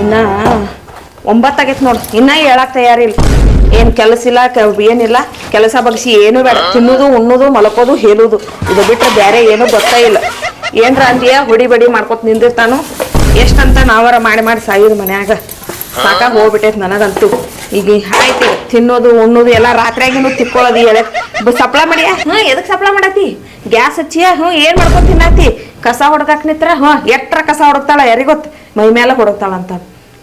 ಇನ್ನ ಒಂಬತ್ತಾಗೈತೆ ನೋಡು. ಇನ್ನ ಹೇಳಕ್ ತಯಾರಿಲ್ಲ ಏನ್ ಕೆಲಸ ಇಲ್ಲ ಏನಿಲ್ಲ. ಕೆಲಸ ಬಗ್ಸಿ ಏನು ಬೇಡ. ತಿನ್ನೋದು, ಉಣ್ಣೋದು, ಮಲಕೋದು, ಹೇಳುದು. ಇದು ಬಿಟ್ಟರೆ ಬೇರೆ ಏನು ಗೊತ್ತೇ ಇಲ್ಲ. ಏನ್ರ ಅಂದಿಯ ಹೊಡಿ ಬಡಿ ಮಾಡ್ಕೊತ ನಿಂದಿರ್ತಾನು. ಎಷ್ಟಂತ ನಾವರ ಮಾಡಿ ಮಾಡಿ ಸಾಯೋದು ಮನ್ಯಾಗ. ಸಾಕಾಗಿ ಹೋಗ್ಬಿಟ್ಟೈತೆ ನನಗಂತೂ. ಈಗ ಆಯ್ತು ತಿನ್ನೋದು, ಉಣ್ಣೋದು ಎಲ್ಲ ರಾತ್ರಿಯಾಗಿನೂ ತಿಕ್ಕೊಳ್ಳೋದು ಹೇಳ ಸಪ್ಲ ಮಾಡಿಯಾ? ಹ್ಞೂ ಎದಕ್ಕೆ ಸಪ್ಲ ಮಾಡತ್ತಿ ಗ್ಯಾಸ್ ಹಚ್ಚಿಯಾ? ಹ್ಞೂ ಏನು ಮಾಡ್ಕೊಂಡು ತಿನ್ನತಿ? ಕಸ ಹೊಡ್ದಾಕ್ ನಿತ್ರ ಎಟ್ರ ಕಸ ಹೊಡಗ್ತಾಳ ಯಾರಿಗೊತ್ತು? ಮೈ ಮೇಲೆ ಹೊಡಗ್ತಾಳ ಅಂತ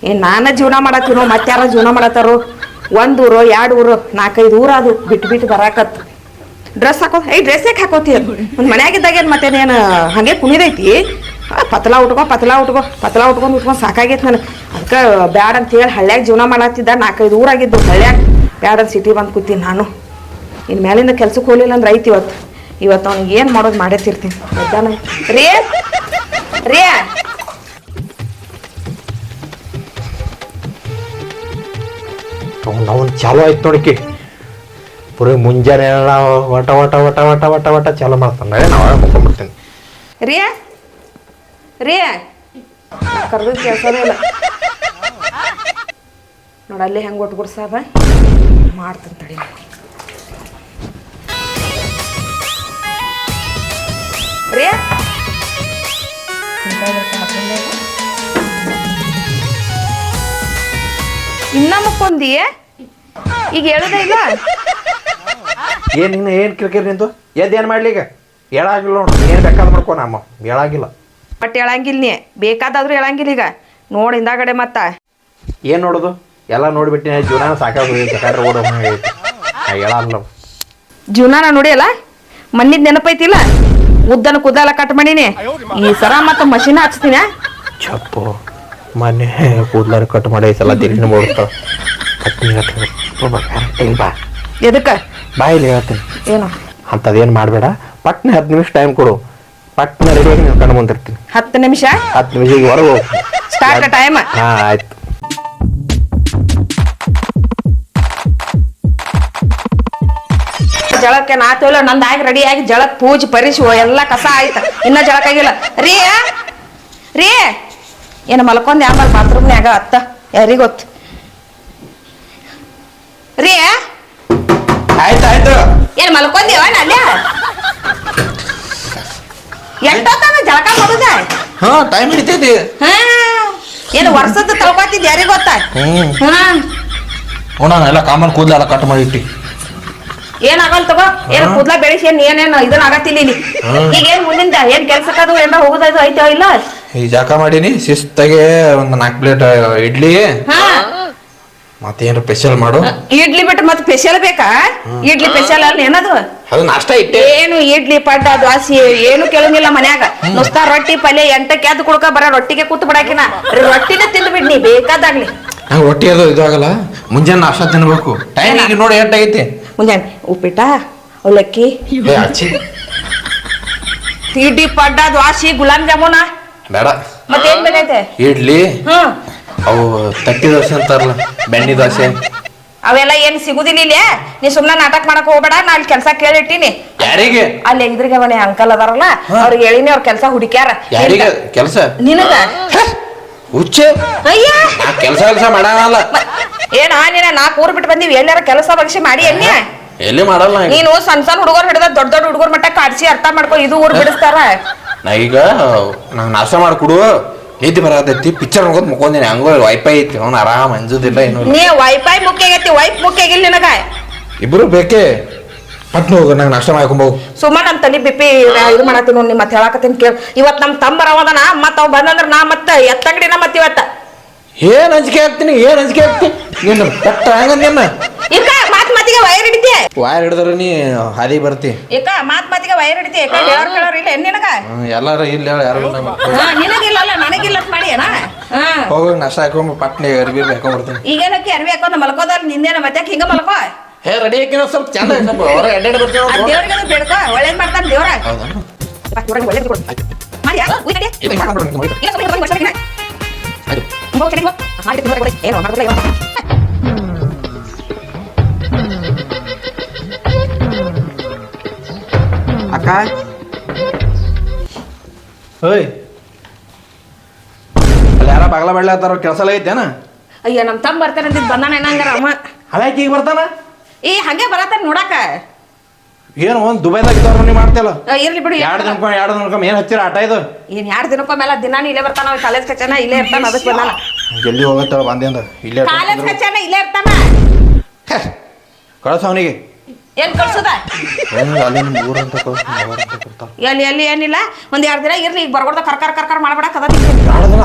ಏನ್ ನಾನ ಜೀವನ ಮಾಡತ್ತೀನೋ ಮತ್ತಾರ ಜೀವನ ಮಾಡತ್ತಾರೋ? ಒಂದ್ ಊರು, ಎರಡು ಊರು, ನಾಲ್ಕೈದು ಊರ ಅದು ಬಿಟ್ಟು ಬಿಟ್ಟು ಬರಾಕತ್ ಡ್ರೆಸ್ ಹಾಕೋ ಏಯ್ ಡ್ರೆಸ್ ಯಾಕೆ ಹಾಕೋತಿ ಒಂದು ಮನ್ಯಾಗಿದ್ದಾಗ ಏನು ಮತ್ತೇನೇನು ಹಾಗೆ ಕುಣಿದೈತಿ? ಪತ್ಲಾ ಉಟ್ಕೋ, ಪತಲಾ ಉಟ್ಕೋ, ಪತಲಾ ಉಟ್ಕೊಂಡು ಉಟ್ಕೊಂಡು ಸಾಕಾಗೈತೆ ನನಗೆ. ಬ್ಯಾಡ ಅಂತ ಹೇಳಿ ಹಳ್ಳ್ಯಾಗ ಜೀವನ ಮಾಡತ್ತಿದ್ದ ನಾಲ್ಕೈದು ಊರಾಗಿದ್ದು ಹಳ್ಳ್ಯಾಗ. ಅಂತ ಸಿಟಿ ಬಂದು ಕೂತೀನಿ ನಾನು. ಇನ್ನು ಮೇಲಿಂದ ಕೆಲ್ಸಕ್ಕೆ ಹೋಗ್ಲಿಲ್ಲ ಅಂದ್ರೆ ಐತಿ ಇವತ್ತು. ಇವತ್ತು ಅವ್ನಿಗೆ ಏನು ಮಾಡೋದು ಮಾಡೇತಿರ್ತೀನಿ ಆಯ್ತಾನ ರೇ ರೇ ಅವ್ನು ಚಾಲು ಆಯ್ತು ನೋಡಕ್ಕೆ ಪುರಿ ಮುಂಜಾನೆ ವಟ ವಟ ವಟ ವಟ ವಟ ವಟ ಚಾಲು ಮಾಡ್ತಾನೆ. ನಾವು ಮುಕೊಂಡ್ಬಿಡ್ತೀನಿ ರೇ ರೇ ಕರೆದು ಕೆಲಸನೇ ಇಲ್ಲ. ನೋಡಲ್ಲಿ ಹೆಂಗೆ ಒಟ್ಟು ಗುಡ್ಸದ ಮಾಡ್ತೀನಿ ತಡಿ. ಇನ್ನ ಮಕ್ಕೊಂದಿ ಈಗ ಹೇಳೋದೇ ಇಲ್ಲ? ಏನು ಇನ್ನು ಏನು ಕಿರಿಕಿರಿ ನಿಂದು? ಎದ್ದು ಏನು ಮಾಡ್ಲಿ ಈಗ? ಹೇಳಾಗಿಲ್ಲ ನೋಡು ಏನು ಬೇಕಾದ್ ಮಾಡ್ಕೊ ನಮ್ಮ ಹೇಳಾಗಿಲ್ಲ. ಬಟ್ ಹೇಳಂಗಿಲ್ಲ ನೀ ಬೇಕಾದಾದ್ರೂ ಹೇಳಂಗಿಲ್ಲ ಈಗ. ನೋಡಿ ಹಿಂದಾಗಡೆ ಮತ್ತ. ಏನು ನೋಡೋದು? ಎಲ್ಲ ನೋಡಿಬಿಟ್ಟಿನ ಜೀವನ ಸಾಕಾಗಿ ಬೇಕಾದ್ರೆ ಓಡೋ ಹೇಳಲ್ಲ ನೋಡಿ ನೋಡಿಯಲ್ಲ? ಮಣ್ಣಿದ್ ನೆನಪೈತಿಲ್ಲ? ಉದ್ದನ ಕುದಾಲ ಕಟ್ ಮಾಡೀನಿ. ಈ ಸರ ಮತ್ತೆ ಮಷಿನ್ ಹಚ್ತೀನಿ. ಚಪ್ಪು ಮನೆ ಕೂದಲಾರ ಕಟ್ ಮಾಡಿ ಸಲ ತಿರುಗಿ ಓಡ್ತಾವ ಕಟ್ಟಿ ಬಾ ಎದಕ್ಕ? ಬಾ ಇಲ್ಲಿ ಹೇಳ್ತೀನಿ. ಏನು? ಅಂಥದ್ದೇನು ಮಾಡಬೇಡ. ಪಟ್ನೆ ಹತ್ತು ನಿಮಿಷ ಟೈಮ್ ಕೊಡು. ಪಟ್ನೆ ರೆಡಿಯಾಗಿ ನೀವು ಕಣ್ಣು ಮುಂದಿರ್ತೀನಿ. ಹತ್ತು ನಿಮಿಷ? ಹತ್ತು ನಿಮಿಷಕ್ಕೆ ಹೊರಗೆ ಹೋಗು. ಸ್ಟಾರ್ಟ್ ಟೈಮ್ ಹಾಂ ಆಯ್ತು. ಜಳಕ್ಕೆ ನಾತೇವಲ್ಲ ನಂದಾಗಿ ರೆಡಿ ಆಗಿ ಜಳಕ್ ಪೂಜೆ ಪರಿಸಿ ಎಲ್ಲ ಕಸ ಆಯ್ತ. ಇನ್ನ ಜಳಕ್ ಆಗಿಲ್ಲ. ರೀ ರೀ ಏನು ಮಲ್ಕೊಂಡ್ ಆಮೇಲೆ ಬಾತ್ರೂಮ್ನ್ಯಾಗ ಅತ್ತ? ಯಾರಿಗ್ ಗೊತ್ತು? ರೀ ಆಯ್ತು ಆಯ್ತು. ಏನ್ ಮಲ್ಕೊಂದೇವ ಅಲ್ಲೇ? ಎಂಟೋತನ ಜಳಕ ಮಾಡುದ ಹಾಂ ಟೈಮ್ ಹಿಡಿತೈತಿ. ಹಾ ಏನು ವರ್ಷದ ತಳ್ಕೊತಿದ್ ಯಾರಿಗ್ ಗೊತ್ತಾ? ಹಾ. ನೋಡೋಣ ಎಲ್ಲ ಕಾಮನ್ ಕೂದಲೆಲ್ಲ ಕಟ್ ಮಾಡಿ ಇಟ್ಟಿ. ಏನಾಗಲ್ ತಗೋ? ಏನ್ ಕೂದ್ಲ ಬೆಳೆಸಿ ಏನ್ ಏನೇನ್ ಇದನ್ನ ಆಗತ್ತಿಲ್ಲ ಇಲ್ಲಿ. ಈಗ ಏನ್ ಮುಂದಿಂದ ಏನ್ ಕೆಲ್ಸಕ್ಕದು ಏನ ಹೋಗುದದು ಐತೋ ಇಲ್ಲ? ಈ ಜಾಕ ಮಾಡೀನಿ ಶಿಸ್ತಾಗೆ ಒಂದ್ ನಾಲ್ಕು ಪ್ಲೇಟ್ ಇಡ್ಲಿ. ಹಾ. ಮತ್ತೇನು ಸ್ಪೆಷಲ್ ಮಾಡು. ಇಡ್ಲಿ ಬಿಟ್ಟು ಮತ್ತೆ ಸ್ಪೆಷಲ್ ಬೇಕಾ? ಇಡ್ಲಿ ಸ್ಪೆಷಲ್ ಅಲ್ಲಿ ಏನದು? ಅದು ನಾಷ್ಟ ಇಟ್ಟೆ. ಏನು ಇಡ್ಲಿ ಪಡ್ಡ ದ್ವಾಸಿ ಏನು ಕೇಳಂಗಿಲ್ಲ ಮನ್ಯಾಗ. ನುಸ್ತಾ ರೊಟ್ಟಿ ಪಲ್ಯ ಎಂಟಕ್ಕೆ ಎದ್ದು ಕುಡ್ಕ ಬರ ರೊಟ್ಟಿಗೆ ಕೂತ್ ಬಿಡಾಕಿನ. ರೊಟ್ಟಿನ ತಿಂದು ಬಿಡ್ನಿ ಬೇಕಾದಾಗ್ಲಿ. ನಂಗೆ ರೊಟ್ಟಿ ಅದು ಇದಾಗಲ್ಲ? ಮುಂಜಾನೆ ನಾಷ್ಟ ತಿನ್ಬೇಕು. ಟೈಮ್ ಈಗ ನೋಡಿ ಐತೆ ಮುಂಜಾನೆ ಉಪ್ಪಿಟ್ಟ ಅವಲಕ್ಕಿ ಏ ಅಚ್ಚಿ. ಇಡ್ಲಿ ಪಡ್ಡ ದ್ವಾಸಿ ಗುಲಾಬ್ ಜಾಮೂನ. ಬೇಡ. ಮತ್ತೇನ್ ಬೇಕೈತೆ ಇಡ್ಲಿ. ಹ್ಮ್. ಅವು ತಟ್ಟಿ ದೋಸೆ ಅಂತಾರಲ್ಲ ಬೆಣ್ಣೆ ದೋಸೆ. ಅವೆಲ್ಲ ಏನ್ ಸಿಗುದಿಲ್ಲ ಇಲ್ಲಿ? ನೀ ಸುಮ್ನ ನಾಟಕ ಮಾಡಕ್ ಹೋಗ್ಬೇಡ ನಾ ಅಲ್ಲಿ ಕೆಲ್ಸ ಕೇಳಿಟ್ಟಿನಿ. ಯಾರಿಗೆ? ಅಲ್ಲಿ ಇದ್ರಿಗೆ ಮನೆ ಅಂಕಲ್ ಅದಾರಲ್ಲ ಅವ್ರಿಗೆ ಹೇಳಿನಿ ಅವ್ರ ಕೆಲ್ಸ ಹುಡುಕ್ಯಾರ. ಯಾರಿಗೆ? ಕೆಲಸ? ನಿನಗ? ಹುಚ್ಚ? ಅಯ್ಯ! ನಾ ಕೆಲಸ ಕೆಲಸ ಮಾಡಲ್ಲ ಏನ ನೀನ ನಾಲ್ಕು ಊರ್ ಬಿಟ್ಟು ಬಂದಿವಿ ಎಲ್ಲಾರ ಕೆಲಸ ಬಗ್ಸಿ ಮಾಡಿ ಎಣ್ಣೆ? ಎಲ್ಲಿ ಮಾಡಲ್ಲ ನಾ. ನೀನು ಸಣ್ಣ ಸಣ್ಣ ಹುಡುಗರು ಹಿಡಿದ ದೊಡ್ಡ ದೊಡ್ಡ ಹುಡುಗರ ಮಟ್ಟ ಕಾಡ್ಸಿ ಅರ್ಥ ಮಾಡ್ಕೊ ಇದು ಊರ್ ಬಿಡಿಸ್ತಾರ? ನಾ ಈಗ ನಂಗೆ ನಾಶ ಮಾಡ್ಕೊಡು. ನಿದ್ದೆ ಬರತೈತಿ ಪಿಕ್ಚರ್ ನೋಡ್ಕೊಂಡು ಮುಕ್ಕೊಂದಿನಿ. ಹಂಗೋ ವೈಫೈ ಐತಿ ಅವ್ನು ಆರಾಮ್ ಅಂಜುದಿಲ್ಲ ಇನ್ನು ನೀ ವೈಫೈ ಮುಖ್ಯ ಆಗೈತಿ ವೈಫ್ ಮುಖ್ಯ ಆಗಿಲ್ಲ ನಿನಗ? ಇಬ್ರು ಬೇಕೇ? ಪಟ್ನ ಹೋಗು ನಂಗೆ ನಾಷ್ಟ ಮಾಡ್ಕೊಂಬೋಗು ಸುಮ್ಮ ನಮ್ ತಲಿ ಬಿಪ್ಪಿ ಇದು ಮಾಡತ್ತೀನಿ ನೋಡಿ ಮತ್ತೆ ಹೇಳಕತ್ತೀನಿ ಕೇಳಿ. ಇವತ್ ನಮ್ ತಂಬರ ಅವದನ ಮತ್ತ ಅವ್ ಬಂದಂದ್ರ ನಾ ಮತ್ತ ಎತ್ತಂಗಡಿನ ಮತ್ತೆ ಇವತ್ತ. ಏನ್ ಅಂಜಿಕೆ ಹಾಕ್ತೀನಿ ಏನ್ ಅಂಜಿಕೆ ಹಾಕ್ತಿ ನೀನು ಪಟ್ಟ ನಿಮ್ಮ ಇಕ್ಕ ಮಾತ್ ಮಾತಿಗೆ ವೈರ್ ಹಿಡಿತಿ? ವೈರ್ ಹಿಡಿದ್ರೆ ನೀ ಹಾದಿ ಬರ್ತಿ. ಇಕ್ಕ ಮಾತ್ ಮಾತಿಗೆ ವೈರ್ ಹಿಡಿತಿ? ಇಕ್ಕ ಯಾರು ಕೇಳೋರ್ ಇಲ್ಲ ಏನ್ ನಿನಗ? ಹ್ಮ್, ಎಲ್ಲಾರು ಇಲ್ಲ ಹೇಳ ಯಾರು ಇಲ್ಲ ಹಾ, ನಿನಗಿಲ್ಲ ಅಲ್ಲ ನನಗಿಲ್ಲ ಅಂತ ಮಾಡಿ ಏನಾ? ಹಾ. ಹೋಗಿ ನಾಷ್ಟ ಹಾಕೊಂಡ್ ಪಟ್ನೆ ಅರ್ಬಿ ಈಗ ಈಗೇನಕ್ಕೆ ಅರ್ವಿ ಹಾಕೊಂಡು ಮಲ್ಕೋದಾರ ನಿಂದೇನ ಮತ್ತೆ ಹಿಂಗ ಮಲ್ಕೋ? ಹೇ ರೆಡಿ ಹಾಕಿನ ಸ್ವಲ್ಪ ಚಂದ ಸ್ವಲ್ಪ ಹೊರ ಅಡ್ಡಾಡಿ ಬರ್ತೀವಿ ಆ ದೇವ್ರಿಗೆ ಅದು ಬೇಡ್ಕೋ ಒಳ್ಳೇದ್ ಮಾಡ್ತಾನ ದೇವ್ರ ಹೌದಾ ಬಾ, ದೇವ್ರಿಗೆ ಒಳ್ಳೇದ್ ಕೊಡು. ಮಾಡ್ಯಾ? ಉಯ್ ತಡಿ. ಇದು ಮಾಡ್ಬಿಡು, ಇದು ಮಾಡ್ಬಿಡು. ಇಲ್ಲ, ಸುಮ್ನೆ ಹೋಗಿ ವರ್ಷ ಆಯ್ತು. ಹೋಗ್ ಚೆನ್ನಾಗಿ ಹೋಗ್. ಮಾಡಿ ತಿನ್ನೋದು ಕೊಡಿ. ಏನೋ ಮಾಡ್ಬಿಡ್ಲ ಇವ. ಅಕ್ಕ ಹೋಯ್ ಅಲ್ಲಿ ಯಾರ ಬಾಗ್ಲ ಬೆಳ್ಳತ್ತಾರ ಕೆಲಸ ಐತೇನ ಅಯ್ಯ ನಮ್ಮ ತಮ್ಮ ಬರ್ತಾನೆ ಅಂತಿದ್ ಬಂದಾನ ಏನಂಗಾರ ಅಮ್ಮ ಅದ್ಯಾಕೆ ಈಗ ಬರ್ತಾನ ಏ ಹಂಗೆ ಬರತ್ತಾರ ನೋಡಾಕ. ಏನು ಒಂದು ದುಬೈದಾಗ ಇದ್ದವ್ರು ನೀವು ಮಾಡ್ತಿಲ್ಲ ಆ, ಇರ್ಲಿ ಬಿಡು ಎರಡು ದಿನಕ್ಕೊಮ್ಮೆ ಎರಡು ದಿನಕ್ಕೊಮ್ಮೆ ಏನು ಹಚ್ಚಿರ ಆಟ ಇದು? ಏನ್ ಎರಡು ದಿನಕ್ಕೊಮ್ಮೆಲ್ಲ ದಿನಾನು ಇಲ್ಲೇ ಬರ್ತಾನ ಕಾಲೇಜ್ ಕಚ್ಚನ ಇಲ್ಲೇ ಇರ್ತಾನ ಅದಕ್ಕೆ ಬಂದಾನ. ಎಲ್ಲಿ ಹೋಗತ್ತಳ ಬಂದಿಂದ ಇಲ್ಲೇ ಕಾಲೇಜ್ ಕಚ್ಚನ ಇಲ್ಲೇ ಇರ್ತಾನ. ಕಳ್ಸ ಅವನಿಗೆ. ಏನ್ ಕಳ್ಸುದ? ಅಲ್ಲಿ ನಿಮ್ಮ ಊರಂತ ಕಳ್ಸ ಅಂತ ಕೊಡ್ತಾರ ಎಲ್ಲಿ ಎಲ್ಲಿ ಏನಿಲ್ಲ ಒಂದ್ ಎರಡು ದಿನ ಇರ್ಲಿ ಈಗ ಬರ್ಬಾರ್ದ ಕರ್ಕರ್ ಕರ್ಕರ್ ಮಾಡ್ಬೇಡಕ್ ಅದ ಎರಡು ದಿನ?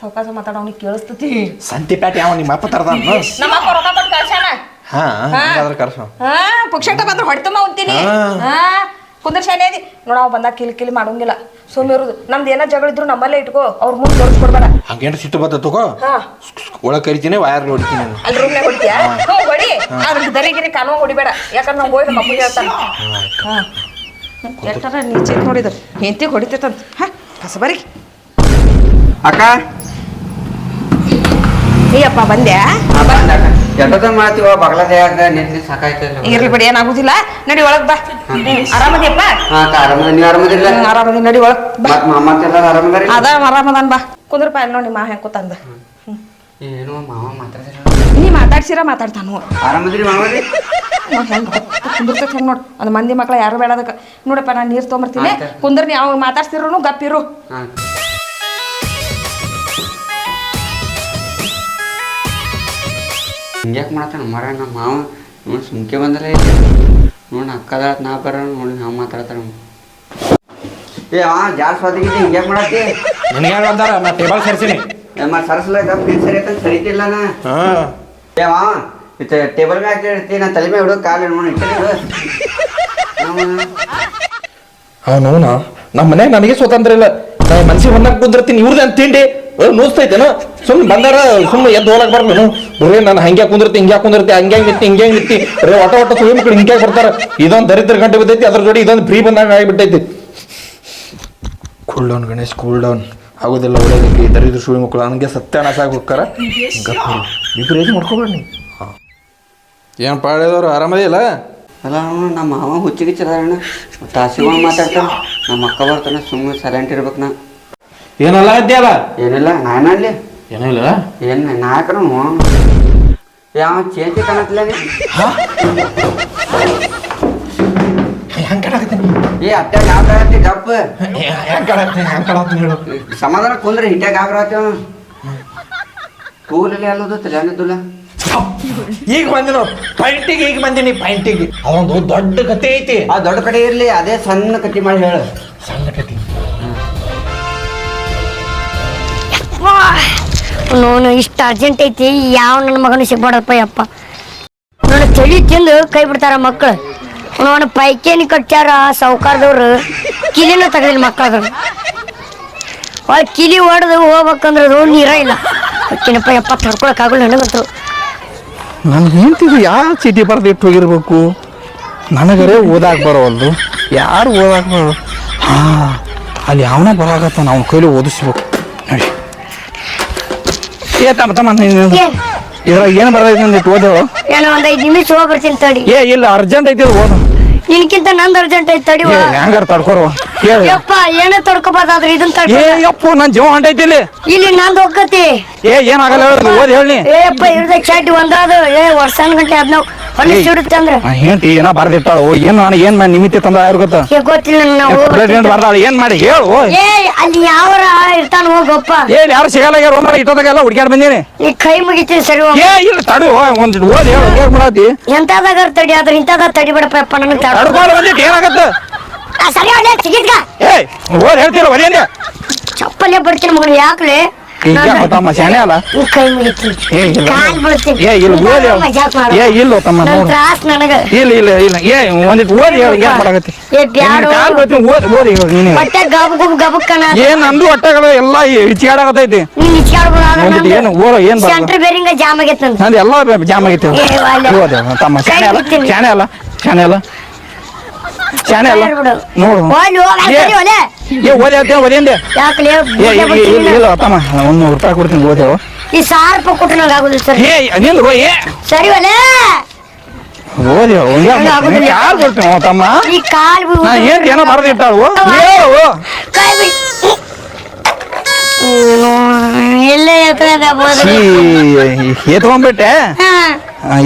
ಸಾವಕಾಶ ಮಾತಾಡ ಅವ್ನಿಗೆ ಕೇಳಿಸ್ತತಿ. ಸಂತಿ ಪ್ಯಾಟಿ ಯಾವ ನಿಮ್ಮ ಅಪ್ಪ ತರ್ದಾನ. ನಮ್ಮ ಅಪ್ಪ ರೊಕ್ಕ ಕೊಟ್ಟು ಕಳ್ಸ್ಯಾನ. ಹಾ ಹಂಗಾದ್ರೆ ಕಳ್ಸ ಹಾ ಪುಕ್ಷಟ ಬಂದ್ರೆ ಹೊಡಿತಮ್ಮ ಉಂತೀನಿ ಹಾ. ಹಾ ಕುಂದ್ರ ಶಾನೆ ಅದಿ ನೋಡ ಬಂದ ಬಂದಾಗ ಕಿಲಿ ಕಿಲಿ ಮಾಡೋಂಗಿಲ್ಲ. ಸುಮ್ಮನೆ ಇರುದು. ನಮ್ದು ಏನೋ ಜಗಳ ಇದ್ರು ನಮ್ಮಲ್ಲೇ ಇಟ್ಕೋ. ಅವ್ರ ಮುಂದೆ ತೋರಿಸ್ಕೊಡ್ಬೇಡ ಹಂಗೇನು ಸಿಟ್ಟು ಬತ್ತ ತಗೋ ಹಾ. ಒಳಗೆ ಕರಿತೀನಿ ವಯರ್ ಹೊಡಿತೀನಿ ಅಲ್ಲಿ ರೂಮ್ನಾಗ ಹೊಡಿತೀಯಾ? ಹ್ಞೂ ಹೊಡಿ. ಅದ್ರ ದರಿಗಿರಿ ಕಾನೂನು ಹೊಡಿಬೇಡ. ಯಾಕಂದ್ರೆ ನಾವು ಹೋಗಿ ಮಕ್ಕಳಿಗೆ ಹೇಳ್ತಾನೆ. ಹಾ. ಎಷ್ಟಾರ ನೀಚೆ ನೋಡಿದ್ರು? ಹೆಂಡತಿಗೆ ಹೊಡಿತೈತಂತ. ಹಾ ಕಸಬರಿ ಅಕ್ಕ. ಏಯಪ್ಪ ಬಂದ್ಯಾ? ಎಷ್ಟೊತ್ತ ಮಾಡ್ತೀವ ಬಗ್ಲದಾಗ ನಿನ್ನೆ ಸಾಕಾಯ್ತಲ್ಲ ಇರ್ಲಿ ಬಿಡಿ ಏನಾಗುದಿಲ್ಲ. ನಡಿ ಒಳಗ್ ಬಾ. ಆರಾಮದಿಯಪ್ಪ? ಹಾ ನೀವ್ ಆರಾಮದಿಲ್ಲ ಆರಾಮದಿ ನಡಿ ಒಳಗ್ ಬಾ. ಮತ್ ಮಾಮತ್ತೆಲ್ಲ ಆರಾಮದಾರಿ? ಅದ ಆರಾಮದಾನ್ ಬಾ. ಕುಂದ್ರಪ್ಪ ಅಲ್ಲಿ ನೋಡಿ ಮಾ ಹೆಂಗ್ ಕೂತಂದ. ಏನು ಮಾಮ ಮಾತಾಡ್ತಾರ ನೀ ಮಾತಾಡ್ಸಿರ ಮಾತಾಡ್ತಾನು ಆರಾಮದ್ರಿ ನೋಡ್ ಹೆಂಗ್ ಕುಂದಿರ್ತೈತೆ ಹೆಂಗ್ ನೋಡ್. ಒಂದು ಮಂದಿ ಮಕ್ಳ ಯಾರು ಬೇಡ ಅದಕ್ಕೆ. ನೋಡಪ್ಪ ನಾನು ನೀರು ತೊಗೊಂಬರ್ತೀನಿ. ಆಯ್ತು. ಕುಂದ್ರ ನೀ ಮಾತಾಡ್ಸಿರೋನು ಮಾತಾಡ್ಸಿದ್ರು ಗಪ್ಪಿರು. ಹಿಂಗ್ಯಾಕ್ ಮಾಡತ್ತಾನ? ಮರ ನಮ್ಮ ಮಾವ. ನೋಡಿ ಸುಮ್ಕೆ ಬಂದಲ್ಲ ನೋಡಿ ಅಕ್ಕದ ನಾ ಬರ ನೋಡಿ ನಾವು ಮಾತಾಡ್ತಾರ. ಏ ಆ ಜಾಸ್ತಿ ಹೊತ್ತಿಗೆ ಹಿಂಗ್ಯಾಕೆ ಮಾಡತ್ತಿ? ನಿನಗೆ ಅಂತಾರ ನಾ ಟೇಬಲ್ ಸೇರ್ಸೀನಿ. ಮತ್ತೆ ಸರಸ್ಲ ಪ್ಲೀಸ್ ಸರಿ ಅಂತ ಸರಿತಿಲ್ಲ ನಾ. ಏ ಮಾವ ಟೇಬಲ್ ಮ್ಯಾಗ ಇಡ್ತಿ ನಾ ತಲೆ ಮ್ಯಾಗ ಇಡೋ. ಕಾಲು ನೋಡಿ ನೋನಾ ನಮ್ಮ ಮನ್ಯಾಗ ನನಗೆ ಸ್ವತಂತ್ರ ಇಲ್ಲ. ಮನ್ಸಿಗೆ ಬಂದಾಗ ಕುಂದಿರ್ತೀನಿ ಇವ್ರದ್ದು ಅಂತ ತಿಂಡಿ. ನೂಸ್ತೈತೇನು ಸುಮ್ಮನೆ ಬಂದಾರ ಸುಮ್ಮನೆ ಎದ್ದು ಹೋಗಕ್ ಬರ್ಲೇನು ಬರೇ ನಾನು ಹಂಗೆ ಕುಂದಿರ್ತಿ ಹಿಂಗೆ ಕುಂದಿರ್ತಿ ಹಂಗೆ ನಿತ್ತಿ ಹಿಂಗೆ ನಿತ್ತಿ. ರೇ ಒಟ ಒಟ ಸುಳಿ ಮಕ್ಕಳು ಹಿಂಗೆ ಬರ್ತಾರೆ ಇದೊಂದು ದರಿದ್ರ ಗಂಟೆ ಬಿದ್ದೈತಿ ಅದ್ರ ಜೋಡಿ ಇದೊಂದು ಫ್ರೀ ಬಂದಾಗ ಆಗಿಬಿಟ್ಟೈತಿ. Cool down Ganesh cool down ಆಗೋದಿಲ್ಲ ಒಳ್ಳೆಯದಕ್ಕೆ ದರಿದ್ರ ಸುಳಿ ಮಕ್ಕಳು ನನಗೆ ಸತ್ಯಾನಾಶ ಆಗಿ ಹೋಗ್ತಾರ ಇಬ್ಬರು ಏನು ಮಾಡ್ಕೊಬೇಡಿ ಏನ್ ಏನು ಪಾಳ್ಯದವ್ರು ಆರಾಮದಿಲ್ಲ ಅಲ್ಲ ನಮ್ಮ ಮಾವ ಹುಚ್ಚಿಗೆ ಚದಾರಣ್ಣ ತಾಸಿ ಮಾತಾಡ್ತಾನ. ನಮ್ಮ ಅಕ್ಕ ಬರ್ತಾನೆ ಸುಮ್ಮನೆ ಸೈಲೆಂಟ್ ಇರ್ಬೇಕು ನಾ ಏನಲ್ಲ ಇದ್ಯಲ್ಲ ಏನಿಲ್ಲ ನಾನಲ್ಲಿ ಏನಿಲ್ಲ ಏನ್ ನಾಯಕನು ಯಾವ ಚೇಂತಿ ಕಾಣತ್ಲ ಹೆಂಗ್ ಕಾಣಕತ್ತೀನಿ ಏ ಅತ್ತೆ ಗಾಬ್ರ ಆಗತ್ತಿ ಗಪ್ಪ. ಹೆಂಗ್ ಕಾಣಕತ್ತೀನಿ ಹೆಂಗ್ ಕಾಣಕತ್ತೀನಿ ಹೇಳು. ಸಮಾಧಾನ ಕುಂದ್ರೆ ಹಿಂದೆ ಗಾಬ್ರ ಆತೇವ ಕೂಲಲ್ಲಿ ತಲೆ ತಲೆಯಲ್ಲಿದ್ದುಲ್ಲ. ಈಗ ಬಂದಿನ ಪೈಂಟಿಗೆ ಈಗ ಬಂದಿನಿ ಪೈಂಟಿಗೆ ಅದೊಂದು ದೊಡ್ಡ ಕತೆ ಐತಿ. ಆ ದೊಡ್ಡ ಕಡೆ ಇರ್ಲಿ ಅದೇ ಸಣ್ಣ ಕಟ್ಟಿ ಮಾಡಿ ಹೇಳು. ಸಣ್ಣ ಕತೆ ನೋನು ಇಷ್ಟು ಅರ್ಜೆಂಟ್ ಐತಿ. ಯಾವ ನನ್ನ ಮಗನು ಸಿಗ್ಬಾರ್ದಪ್ಪ ಯಪ್ಪ. ನನ್ನ ಚಳಿ ತಿಂದು ಕೈ ಬಿಡ್ತಾರ ಮಕ್ಕಳು ನೋಡ ಪೈಕೇನಿ ಕಟ್ಟ್ಯಾರ ಸಾವುಕಾರದವ್ರು. ಕಿಲಿನ ತಗದಿಲ್ಲ ಮಕ್ಕಳದ ಒಳಗೆ ಕಿಲಿ ಹೊಡೆದು ಹೋಗ್ಬೇಕಂದ್ರೆ ಅದು ನೀರ ಇಲ್ಲ. ಅಕ್ಕಿನಪ್ಪ ಯಪ್ಪ ತಡ್ಕೊಳಕ್ಕಾಗಲ್ಲ ನನಗಂತೂ. ನನ್ನ ಹೆಂಡತಿದು ಯಾವ ಚೀಟಿ ಬರ್ದು ಇಟ್ಟು ಹೋಗಿರ್ಬೇಕು? ನನಗರೇ ಓದಾಕ್ ಬರೋವಲ್ದು. ಯಾರು ಓದಾಕ್ ಬರೋ ಹಾ ಅಲ್ಲಿ ಯಾವನ ಬರಾಗತ್ತ ನಾವು ಕೈಲಿ ಓದಿಸ್ಬೇಕು. ನೋಡಿ ಏ ತಮ್ಮ ತಮ್ಮ ಇದ್ರಾಗ ಏನು ಬರೋದೈತೆ ಇಟ್ಟು ಓದೋ ಏನೋ ಒಂದು ಐದು ನಿಮಿಷ ಹೋಗ್ಬರ್ತೀನಿ ತಡಿ. ಏ ಇಲ್ಲ ಅರ್ಜೆಂಟ್ ಐತಿ ಓದು. ನಿನ್ಕಿಂತ ನಂದ್ ಅರ್ಜೆಂಟ್ ಐತಿ ತಡಿ ಹೆಂಗಾರ ತಡ್ಕೊರೋ? ಹೇಳಿ ಯಪ್ಪ ಏನೇ ತಡ್ಕೋಬಾರ್ದಾದ್ರೆ ಇದನ್ ಏ ನನ್ ಯಪ್ಪು ಜೀವ ಹೊಂಟೈತಿ ಇಲ್ಲಿ. ಇಲ್ಲಿ ನಂದು ಹೋಗತಿ ಏ ಏನಾಗಲ್ಲ ಹೇಳಿ ಏ ಏಪ್ಪ ಇರ್ದ ಚಾಟಿ ಒಂದಾದ ಏ ವರ್ಷ ಗಂಟೆ ಅದ್ನ ಹೊಲಿ ಸಿಡುತ್ತೆ ಅಂದ್ರೆ ಹೆಂಡತಿ ಏನೋ ಬರ್ದಿಟ್ಟಾಳು ಏನು ನಾನು ಏನು ಮಾಡಿ ನಿಮಿತ್ತ ತಂದ ಯಾರು ಗೊತ್ತಾ? ಏ ಗೊತ್ತಿಲ್ಲ ನಾವು ಪ್ರೆಸಿಡೆಂಟ್ ಬರ್ದಾಳ ಏನ್ ಮಾಡಿ ಹೇಳು ಏ ಅಲ್ಲಿ ಇರ್ತಾನ ಹೋಗಪ್ಪ ಏ ಯಾರು ಸಿಗಲ್ಲ ರೋಮರ ಇಟ್ಟೋದಾಗೆಲ್ಲ ಹುಡ್ಕ್ಯಾಡ್ ಬಂದೀನಿ. ನೀ ಕೈ ಮುಗಿತೀನಿ ಸರಿ. ಏ ಇಲ್ಲ ತಡಿ ಒಂದ್ ಓದಿ ಹೇಳು ಹೇಗ್ ಮಾಡತಿ? ಎಂತದಾಗ ತಡಿ ಆದ್ರೆ ಇಂತದ ತಡಿ ಬಿಡಪ್ಪ ನನಗೆ ತಡ. ತಡ್ಕೊಂಡು ಬಂದಿಟ್ಟು ಏನಾಗತ್ತ? ಸರಿ ಸಿಗಿದ್ಗ ಏ ಓದ್ ಹೇಳ್ತೀರ ಒಲಿಯಂದೆ? ಚಪ್ಪಲ್ಲೇ ಬರ್ತೀನಿ ಮಗನ ಯಾಕ್ಲೆ? ಈಗ ತಮ್ಮ ಶಾಣೆ ಅಲ್ಲ? ನೀ ಕೈ ಮುಗಿತೀನಿ ಏ ಇಲ್ಲ. ಏ ಇಲ್ಲ ಓದಿ. ಏ ಇಲ್ಲ ತಮ್ಮ ನೋಡು. ಇಲ್ಲ ಇಲ್ಲ ಇಲ್ಲ. ಏ ಒಂದಿಟ್ಟು ಓದಿ ಹೇಳಿ ಏನ್ ಮಾಡಕತ್ತಿ? ಕಾಲ್ ಬರ್ತೀನಿ. ಓದಿ ಓದಿ ಹೇಳು ನೀನು. ಏನ್ ನಂದು ಹೊಟ್ಟೆಗಳು ಎಲ್ಲ ಇಚ್ಚಾಡಕತ್ತೈತಿ ನೀನ್ ಒಂದಿಟ್ಟು ಏನು ಓದೋ ಏನ್ ನಂದು. ಎಲ್ಲ ಜಾಮ್ ಆಗೈತಿ. ಓದಿ ತಮ್ಮ. ಶಾಣೆ ಅಲ್ಲ. ಶಾಣೆ ಅಲ್ಲ? ಶಾಣೆ ಅಲ್ಲ? ಶಾಣೆ ಅಲ್ಲ. ನೋಡು. ಏ, ಓದಿ ಹೇಳ್ತೇನೆ ಇಲ್ಲ ಒಂದು ನೂರು ರೂಪಾಯಿ ಕೊಡ್ತೀನಿ ಓದೇವು ಈ ಸಾವಿರ ರೂಪಾಯಿ ಕೊಟ್ಟು ನಂಗೆ ಆಗುದಿಲ್ಲ ಸರ್. ಏ ಏ. ಸರಿ ಒಲೆ. ಯಾರು ಕೊಡ್ತೀನಿ ತಮ್ಮ? ಈ ಕಾಲ್ ಏನ್ ಏನೋ ಬರ್ದಿಟ್ಟಾಳು ಹೇಳು ಕೈ ಛೀ ಎತ್ಕೊಂಡ್ಬಿಟ್ಟೆ?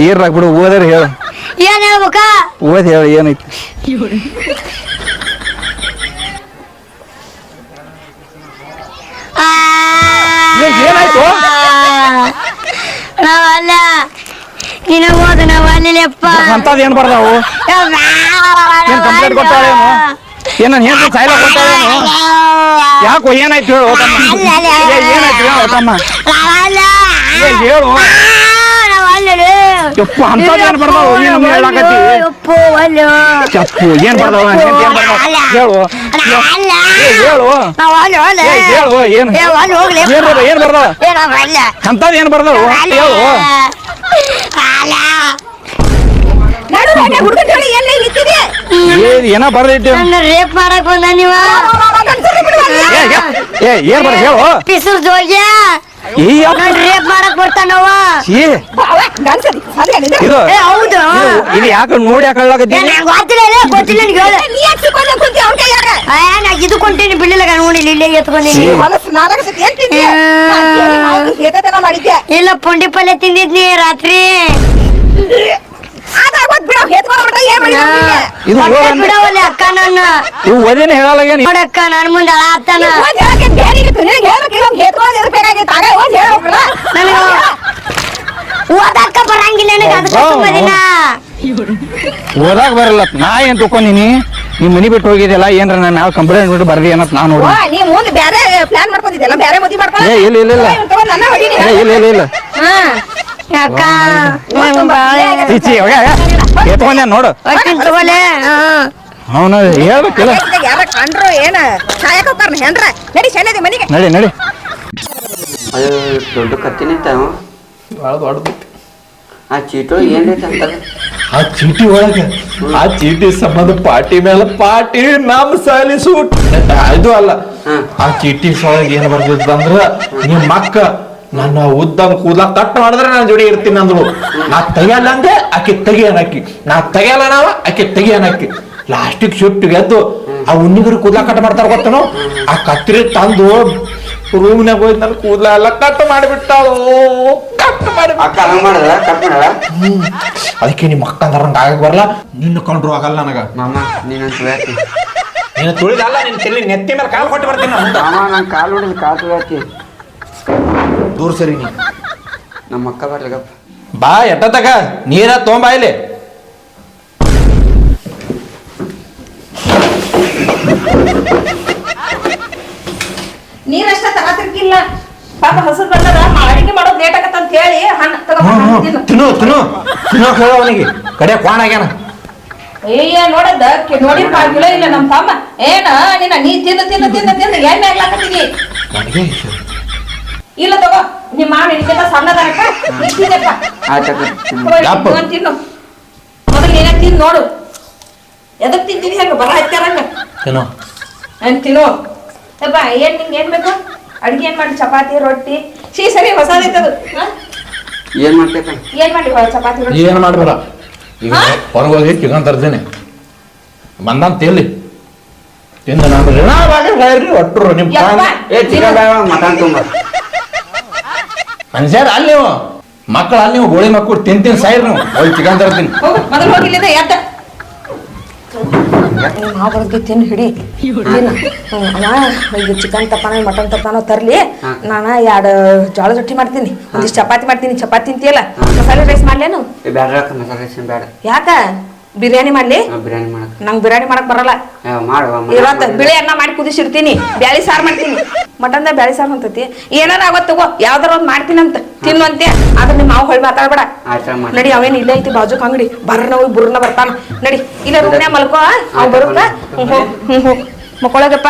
ಇರ್ಲಾಕ್ ಬಿಡು ಓದ್ರ ಹೇಳು. ಏನ್ ಹೇಳ್ಬೇಕ? ಓದ್ ಹೇಳಿ ಏನೈತಿ? ಏನಾಯ್ತು? ನಾವಲ್ಲ ನಿನ್ನ ಓದು ನಾವು ಅಲ್ಲಿಯಪ್ಪ. ಅಂತದ್ ಏನ್ ಬರ್ದಾವು? ಏನ್ ಕಂಪ್ಲೇಂಟ್ ಕೊಟ್ಟಾಳೇನು ಏನ್ ನಾನು ಹೇಳ್ತೀನಿ ಸಾಯ್ಲ ಯಾಕೋ ಏನಾಯ್ತು ಹೇಳು ತಮ್ಮ ಏನಾಯ್ತು ಹೇಳು ತಮ್ಮ ಹೇಳು. ಯಪ್ಪ ಅಂತ ಏನ್ ಬರ್ತಾವ ನೀನು ಹೇಳಕತ್ತಿ. ಚಪ್ಪು ಏನ್ ಬರ್ತಾವ ಹೇಳು. ಏ, ಹೇಳು. ಏ, ಹೇಳು ಏನ್? ಏನ್ ಬರ್ದಾವ ಅಂತದ್ ಏನ್ ಬರ್ತಾವ ಹೇಳು. ಏನ ಏನೋ ಬರ್ದೈತಿ ರೇಪ್ ಮಾಡಕ್ ಬಂದ ನೀವ? ಏ, ಏ, ಏ ಏನ್ ಬರ್ದ ಹೇಳು. ಪಿಸರ್ ಜೋಗ್ಯ? ಈ. ನನ್ ರೇಪ್ ಮಾಡಕ್ ಬರ್ತಾನವ ಛೀ, ಇದು ಏ ಹೌದು. ಇದು- ಯಾಕೆ ನೋಡಿ ಯಾಕೆ ನಂಗ್ ಗೊತ್ತಿಲ್ಲ ಲೇ, ಗೊತ್ತಿಲ್ಲ ನಿನ್ಗೆ ಹೇಳು. ಆ, ನಾ ಇದು ಕೊಂಟೀನಿ ಬಿಡ್ಲಿಲ್ಲ ನೋಡಿ ಇಲ್ಲೇ ಎತ್ಕೊಂಡೀನಿ ಇಲ್ಲ. ಪುಂಡಿ ಪಲ್ಯ ತಿಂದಿದ್ನಿ ರಾತ್ರಿ. ಇದು ಬಿಡವಲ್ಲ ಅಕ್ಕ ನನ್ನ ಇವು ಒದೇನೆ ಹೇಳಲಾಗೇನಿ ನೋಡಕ್ಕ ನನ್ ಮುಂದೆ ಅಳಾತಾನ ನನಗ ಓದಕ್ಕ ಬರಂಗಿಲ್ಲ ನನಗೆ ಅದಕ್ಕೆ ಸುಮ್ಮನಿನ ಓದಾಕ ಬರಲ್ಲ. ನಾ ಏನ್ ತಕೊಂಡಿನಿ ನಿಮ್ ಮನಿ ಬಿಟ್ಟು ಹೋಗಿದ್ಯಲ್ಲ ಏನ್ರ ನಾನು ಯಾವ ಕಂಪ್ಲೇಂಟ್ ಬಿಟ್ಟು ಬರ್ದಿ ಅನ್ನತ್ ನಾನು ನೋಡಿ ನೀ ಮುಂದೆ ಬೇರೆ ಪ್ಲಾನ್ ಮಾಡ್ಕೊಂಡಿದ್ದೆಲ್ಲ ಬೇರೆ ಮದ್ವಿ ಮಾಡ್ಕೊಳ್ಳ ಏ ಇಲ್ಲ ಇಲ್ಲ ಇಲ್ಲ. ಏ ಇಲ್ಲ ಇಲ್ಲ ಇಲ್ಲ. ಅಕ್ಕ ಬಾಳ ಎತ್ಕೊಂಡೆ ನೋಡು. ಹೊಟ್ಟಿನ್ ತಗೊಲೆ ಅವನು ಹೇಳ್ಬೇಕಿಲ್ಲ. ಯಾರ ಕಂಡ್ರು ಏನ? ಸಾಯಕ್ ಹೋಗ್ತಾರ ಹೆಂಡ್ರ? ನಡಿ ಶೈಲದಿ ಮನಿಗೆ. ನಡಿ ನಡಿ. ಅಯ್ಯ ದೊಡ್ಡ ಕತ್ತಿ ನಿಂತಾವ ಭಾಳ ದೊಡ್ಡದೈತಿ ಆ ಚೀಟು ಏನೈತೆ ಅಂತ? ಆ ಚೀಟಿ ಒಳಗೆ ಆ ಚೀಟಿ ಸಂಬಂಧ ಪಾರ್ಟಿ ಮೇಲೆ ಪಾರ್ಟಿ ನಮ್ ಸಾಲಿ ಸೂಟ್. ಇದು ಅಲ್ಲ. ಆ ಚೀಟಿ ಸೊಳಗೆ ಏನ್ ಬರ್ದಿತ್ತು ಅಂದ್ರ ನಿಮ್ ಅಕ್ಕ ನನ್ನ ಉದ್ದ ಕೂದಲ ಕಟ್ ಮಾಡಿದ್ರೆ ನಾನು ಜೋಡಿ ಇರ್ತೀನಿ ಅಂದ್ರು ನಾ ತೆಗಿಯಲ್ಲ ಅಂದೆ ಆಕೆ ತೆಗಿಯನಕ್ಕಿ ನಾ ತೆಗಿಯಲ್ಲ ನಾವ ಆಕೆ ತೆಗಿಯನಕ್ಕಿ ಲಾಸ್ಟಿಗೆ ಶಿಫ್ಟ್ ಎದ್ದು ಆ ಉಣ್ಣಿಗರು ಕೂದಲ ಕಟ್ ಮಾಡ್ತಾರ ಗೊತ್ತನು? ಆ ಕತ್ರಿ ತಂದು ರೂಮ್ನಾಗ ಹೋಗಿ ನನ್ನ ಕೂದಲ ಎಲ್ಲ ಕಟ್ ಮಾಡಿಬಿಟ್ಟಾಳು ಕಟ್ ಮಾಡಿ ಅಕ್ಕ ಹಂಗ ಮಾಡದ ಕಟ್ ಮಾಡಲ್ಲ? ಅದಕ್ಕೆ ನಿಮ್ಮ ಅಕ್ಕ ಅಂದ್ರಂಗ ಆಗಕ್ ಬರಲ್ಲ ನಿನ್ನ ಕಂಡ್ರು ಆಗಲ್ಲ ನನಗ. ಮಾಮ ನೀನಂತ ನೀನು ತುಳಿದಲ್ಲ ನಿನ್ನ ತಲೆ ನೆತ್ತಿ ಮೇಲೆ ಕಾಲು ಕೊಟ್ಟು ಬರ್ತೀನಿ ನಾನು. ಮಾಮ ನಂಗೆ ಕಾಲು ಕಾಲು ತುಳಾತಿ ದೂರ ಸರಿ ನೀ ನಮ್ಮ ಅಕ್ಕ ಬರ್ಲಿಗಪ್ಪ. ಬಾ ಎಟ್ಟತಕ ನೀರ ತೊಂಬಾ ಇಲ್ಲಿ. ನೀರಷ್ಟ ತಗತಿರ್ಕಿಲ್ಲ. ಪಾಪ ಹಸರು ಬಂದದ ಅಡಿಗೆ ಮಾಡೋದ್ ಲೇಟ್ ಆಗತ್ತ ಅಂತ ಹೇಳಿ ಹಣ್ಣು ತಗೊಂಡ್ ತಿನ್ನು. ತಿನ್ನು ತಿನ್ನು. ಹೇಳ ಅವನಿಗೆ. ಕಡೆ ಕೋಣ ಆಗ್ಯಾನ. ಅಯ್ಯ ನೋಡದ ನೋಡಿ ಕಿಲೋ ಇಲ್ಲ ನಮ್ಮ ತಮ್ಮ. ಏನ ನಿನ್ನ ನೀ ತಿಂದ ತಿಂದು ತಿಂದ ತಿಂದ ಎಣ್ಣೆ ಆಗ್ಲಾಕತ್ತೀವಿ ನನಗೆ ಇಲ್ಲ ತಗೋ ನಿಮ್ಮ ಮಾವ ನಿನಗಿಂತ ಸಣ್ಣದಾರಕ್ಕ ಆಯ್ತಕ್ಕ ಯಪ್ಪ. ಒಂದ್ ತಿನ್ನು. ಮೊದಲು ನೀನೇ ತಿನ್ ನೋಡು. ಎದಕ್ ತಿಂತೀನಿ ಹೆಂಗ ಬರ ಹಚ್ಚಾರಂಗ ತಿನ್ನು. ನಾನು ತಿನ್ನು. ಅಪ್ಪ ಏನ್ ನಿಂಗೆ ಏನ್ ಬೇಕು? ಅಡ್ಗೆ ಏನ್ ಮಾಡಿ? ಚಪಾತಿ ರೊಟ್ಟಿ. ಶೀ ಸರಿ ಹೊಸದೈತದು ಹಾ? ಏನ್ ಮಾಡ್ತೇಕ? ಏನ್ ಮಾಡಿ ಚಪಾತಿ ರೊಟ್ಟಿ? ಏನು ಮಾಡ್ಬೇಡ. ಈಗ ಹೊರಗೆ ಹೋಗಿ ಚಿಕನ್ ತರ್ತೀನಿ. ಬಂದಂತ ಎಲ್ಲಿ ತಿಂದ ನಾನು ಒಟ್ಟರು ನಿಮ್ಮ ಯಪ್ಪ ಏ ಚಿಕನ್ ಬೇಡ ಮಟನ್ ತುಂಬ. ಮನುಷ್ಯರ ಅಲ್ಲಿ ನೀವು. ಮಕ್ಕಳು ಅಲ್ಲಿ ನೀವು ಗೋಳಿ ಮಕ್ಕಳು ತಿಂತೀನಿ ಸೈಡ್ ನೀವು. ಹೋಗಿ ಚಿಕನ್ ತರ್ತೀನಿ. ಹೋಗು ಮೊದಲು ಹೋಗಿಲ್ಲಿಂದ ಎದ್ದ. ಮಾವ ಬರೋದ್ಗೆ ತಿನ್ನು ಹಿಡಿ. ತಿನ್ನು ಹ್ಮ್, ಚಿಕನ್ ತಪ್ಪಾನ ಮಟನ್ ತಪ್ಪಾನೋ ತರ್ಲಿ. ನಾನು ಎರಡು ಜೋಳ ರೊಟ್ಟಿ ಮಾಡ್ತೀನಿ. ಒಂದಿಷ್ಟು ಚಪಾತಿ ಮಾಡ್ತೀನಿ. ಚಪಾತಿ ತಿಂತೀಯಲ್ಲ? ಮಸಾಲೆ ರೈಸ್ ಮಾಡ್ಲೇನು? ಏ ಬೇಡ ಅಕ್ಕ ಮಸಾಲೆ ರೇಷನ್ ಬೇಡ ಯಾಕ? ಬಿರಿಯಾನಿ ಮಾಡ್ಲಿ? ನಾ ಬಿರಿಯಾನಿ ಮಾಡಕ್. ನಂಗೆ ಬಿರಿಯಾನಿ ಮಾಡಕ್ ಬರಲ್ಲ. ಇವತ್ತ ಬಿಳಿ ಅನ್ನ ಮಾಡಿ ಕುದಿಸಿರ್ತೀನಿ. ಬ್ಯಾಳಿ ಸಾರು ಮಾಡ್ತೀನಿ. ಮಟನ್ದ ಬ್ಯಾಳಿ ಸಾರು ಅಂತತಿ ಏನಾರ ಆಗತ್ತ ತಗೋ ಯಾವ್ದಾರ ಒಂದ್ ಮಾಡ್ತೀನಿ ಅಂತ. ತಿನ್ನುವಂತೆ ಆದ್ರ ನಿಮ್ಮ ಮಾವು ಹೊಳ್ ಮಾತಾಡ್ಬೇಡ. ನಡಿ ಅವೇನ್ ಇಲ್ಲ ಐತಿ ಬಾಜು ಅಂಗಡಿ. ಬರ್ನ ಹೋಗಿ ಬುರ್ನ ಬರ್ತಾನ. ನಡಿ ಇಲ್ಲ ರೂಮ್ನ್ಯಾಗ ಮಲ್ಕೋ ಅವ್ ಬರುತ್ತ? ಹ್ಮ್ ಹ್ಮ್ ಹ್ಮ್. ಮಕ್ಕೊಳಗಪ್ಪ.